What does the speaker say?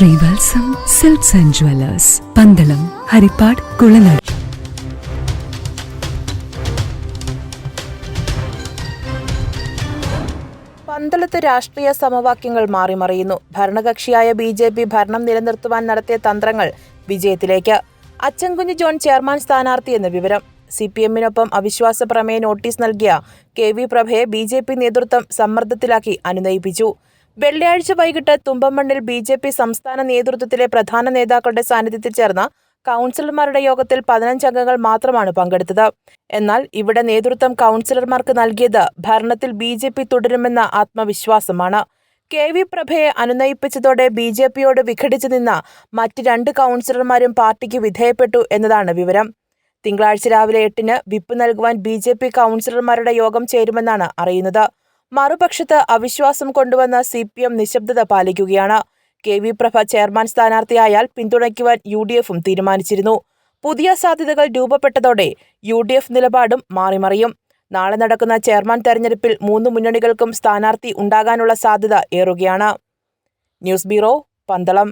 Sreevatsam silks and jewellers Pandalam Harippad Kulanada. പന്തളത്ത് രാഷ്ട്രീയ സമവാക്യങ്ങൾ മാറിമറിയുന്നു. ഭരണകക്ഷിയായ ബി ജെ പി ഭരണം നിലനിർത്തുവാൻ നടത്തിയ തന്ത്രങ്ങൾ വിജയത്തിലേക്ക്. അച്ചൻകുഞ്ഞ് ജോൺ ചെയർമാൻ സ്ഥാനാർത്ഥി എന്ന വിവരം. സി പി എമ്മിനൊപ്പം അവിശ്വാസ പ്രമേയ നോട്ടീസ് നൽകിയ കെ വി പ്രഭയെ ബി ജെ പി നേതൃത്വം സമ്മർദ്ദത്തിലാക്കി അനുനയിപ്പിച്ചു. വെള്ളിയാഴ്ച വൈകിട്ട് തുമ്പമണ്ണിൽ ബി ജെ പി സംസ്ഥാന നേതൃത്വത്തിലെ പ്രധാന നേതാക്കളുടെ സാന്നിധ്യത്തിൽ ചേർന്ന കൗൺസിലർമാരുടെ യോഗത്തിൽ പതിനഞ്ചംഗങ്ങൾ മാത്രമാണ് പങ്കെടുത്തത്. എന്നാൽ ഇവിടെ നേതൃത്വം കൗൺസിലർമാർക്ക് നൽകിയത് ഭരണത്തിൽ ബി ജെ പി തുടരുമെന്ന ആത്മവിശ്വാസമാണ്. കെ വി പ്രഭയെ അനുനയിപ്പിച്ചതോടെ ബി ജെ പിയോട് വിഘടിച്ചു നിന്ന മറ്റ് രണ്ട് കൗൺസിലർമാരും പാർട്ടിക്ക് വിധേയപ്പെട്ടു എന്നതാണ് വിവരം. തിങ്കളാഴ്ച രാവിലെ എട്ടിന് വിപ്പ് നൽകുവാൻ ബി ജെ പി കൗൺസിലർമാരുടെ യോഗം ചേരുമെന്നാണ് അറിയുന്നത്. മറുപക്ഷത്ത് അവിശ്വാസം കൊണ്ടുവന്ന സി പി എം നിശബ്ദത പാലിക്കുകയാണ്. കെ വി പ്രഭ ചെയർമാൻ സ്ഥാനാർത്ഥിയായാൽ പിന്തുണയ്ക്കുവാൻ യു ഡി എഫും തീരുമാനിച്ചിരുന്നു. പുതിയ സാധ്യതകൾ രൂപപ്പെട്ടതോടെ യു ഡി എഫ് നിലപാടും മാറിമറിയും. നാളെ നടക്കുന്ന ചെയർമാൻ തെരഞ്ഞെടുപ്പിൽ മൂന്ന് മുന്നണികൾക്കും സ്ഥാനാർത്ഥി ഉണ്ടാകാനുള്ള സാധ്യത ഏറുകയാണ്. News bureau Pandalam.